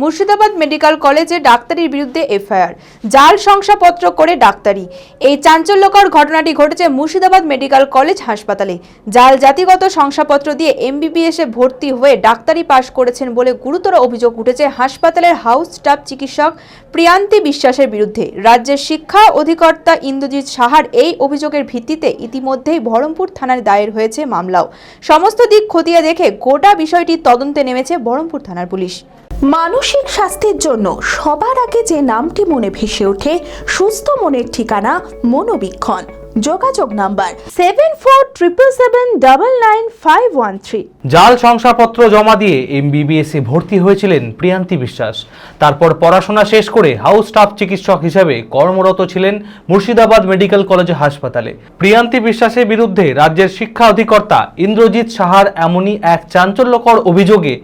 Murshidabad medical কলেজে ডাক্তারির বিরুদ্ধে FIR. জাল শংসাপত্র করে ডাক্তারি। এই চাঞ্চল্যকর ঘটনাটি ঘটেছে মুর্শিদাবাদ মেডিকেল কলেজ হাসপাতালে। জাল জাতিগত শংসাপত্র দিয়ে এমবিবিএসে ভর্তি হয়ে ডাক্তারি পাশ করেছেন বলে গুরুতর অভিযোগ উঠেছে হাসপাতালের হাউস স্টাফ চিকিৎসক প্রিয়ান্তি বিশ্বাসের বিরুদ্ধে। রাজ্যের শিক্ষা অধিকর্তা ইন্দ্রজিৎ সাহার এই অভিযোগের ভিত্তিতে ইতিমধ্যেই বহরমপুর থানায় দায়ের হয়েছে মামলাও। সমস্ত দিক খতিয়ে দেখে গোটা বিষয়টি তদন্তে নেমেছে বহরমপুর থানার পুলিশ। মানসিক স্বাস্থ্যের জন্য সবার আগে যে নামটি মনে ভেসে ওঠে, সুস্থ মনের ঠিকানা মনোবীক্ষণ। যোগাযোগ number seven four triple seven double nine five one three জাল শংসাপত্র জমা দিয়ে এমবিবিএসে ভর্তি হয়েছিলেন প্রিয়ান্তি বিশ্বাস। তারপর পড়াশোনা শেষ করে হাউস স্টাফ চিকিৎসক হিসেবে কর্মরত ছিলেন মুর্শিদাবাদ মেডিকেল কলেজ হাসপাতালে। প্রিয়ান্তি বিশ্বাসের বিরুদ্ধে রাজ্যের শিক্ষা অধিকর্তা ইন্দ্রজিৎ সাহার এমনই এক চাঞ্চল্যকর অভিযোগে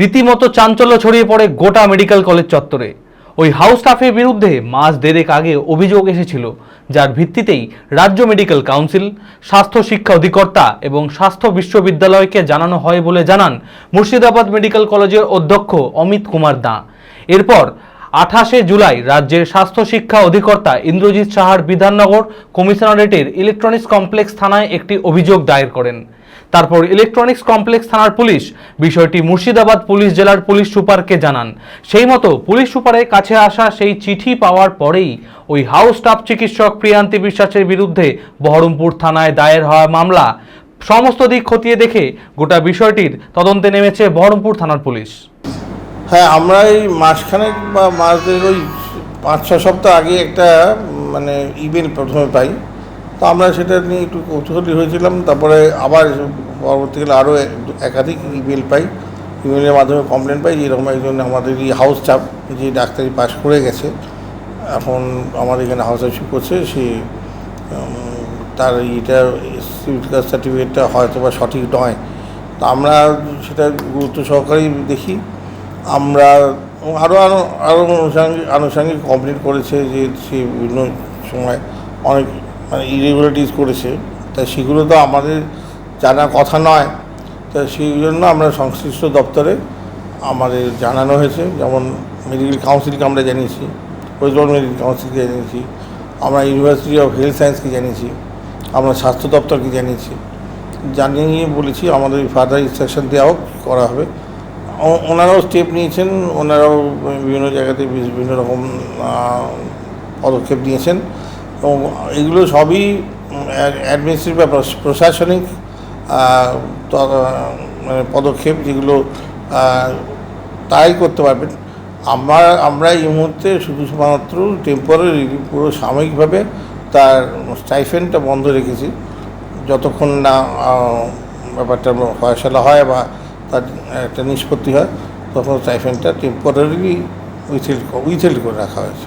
রীতিমতো চাঞ্চল্য ছড়িয়ে পড়ে গোটা মেডিকেল কলেজ চত্বরে। ওই হাউস স্টাফের বিরুদ্ধে মাস দেড়েক আগে অভিযোগ এসেছিল, যার ভিত্তিতেই রাজ্য মেডিকেল কাউন্সিল স্বাস্থ্য শিক্ষা অধিকর্তা এবং স্বাস্থ্য বিশ্ববিদ্যালয়কে জানানো হয় বলে জানান মুর্শিদাবাদ মেডিকেল কলেজের অধ্যক্ষ অমিত কুমার দা। এরপর আঠাশে জুলাই রাজ্যের স্বাস্থ্য শিক্ষা অধিকর্তা ইন্দ্রজিৎ সাহার বিধাননগর কমিশনারেটের ইলেকট্রনিক্স কমপ্লেক্স থানায় একটি অভিযোগ দায়ের করেন। তারপর ইলেকট্রনিক্স কমপ্লেক্স থানার পুলিশ বিষয়টি মুর্শিদাবাদ পুলিশ জেলার পুলিশ সুপারকে জানান। সেই মতো পুলিশ সুপারের কাছে আসা সেই চিঠি পাওয়ার পরেই ওই হাউস স্টাফ চিকিৎসক প্রিয়ান্তি বিশ্বাসের বিরুদ্ধে বহরমপুর থানায় দায়ের হওয়া মামলা সমস্ত দিক খতিয়ে দেখে গোটা বিষয়টির তদন্তে নেমেছে বহরমপুর থানার পুলিশ। হ্যাঁ আমরা এই মাসখানেক বা মাস দেড় ওই পাঁচ ছ সপ্তাহ আগে একটা মানে ইমেল প্রথমে পাই। তো আমরা সেটা নিয়ে একটু কৌতূহলী হয়েছিলাম। তারপরে আবার পরবর্তীকালে আরও একাধিক ইমেল পাই। ইমেলের মাধ্যমে কমপ্লেন পাই যে এরকম একজন আমাদের এই হাউস চাপ যে ডাক্তারি পাশ করে গেছে, এখন আমাদের এখানে হাউস স্টাফ করছে, সে তার এইটা সিভিল সার্টিফিকেটটা হয়তো বা সঠিক নয়। তো আমরা সেটা গুরুত্ব সহকারেই দেখি। আমরা আরও আরও আরও আনুষঙ্গিক আনুষঙ্গিক কমপ্লেন করেছে যে সে বিভিন্ন সময় অনেক মানে ইরেগুলারিটিস করেছে, তা সেগুলো তো আমাদের জানা কথা নয়। তা সেই জন্য আমরা সংশ্লিষ্ট দপ্তরে আমাদের জানানো হয়েছে, যেমন মেডিকেল কাউন্সিলকে আমরা জানিয়েছি ওয়েস্ট বেঙ্গল মেডিকেল কাউন্সিলকে জানিয়েছি, আমরা ইউনিভার্সিটি অফ হেলথ সায়েন্সকে জানিয়েছি, আমরা স্বাস্থ্য দপ্তরকে জানিয়েছি। জানিয়ে বলেছি আমাদের ফার্দার ইনস্ট্রাকশন দেওয়াও করা হবে। ওনারাও স্টেপ নিয়েছেন, ওনারাও বিভিন্ন জায়গাতে বিভিন্ন রকম পদক্ষেপ নিয়েছেন। এবং এগুলো সবই অ্যাডমিনিস্ট্রেটিভ বা প্রশাসনিক মানে পদক্ষেপ যেগুলো তাই করতে পারবেন। আমরা আমরা এই মুহূর্তে শুধু শুধুমাত্র টেম্পোরারি পুরো সাময়িকভাবে তার স্টাইফেনটা বন্ধ রেখেছি। যতক্ষণ না ব্যাপারটা ফয়সলা হয় বা তার একটা নিষ্পত্তি হয় তখন স্টাইফেনটা টেম্পোরারি উইথেল্ড উইথেল্ড করে রাখা হয়েছে।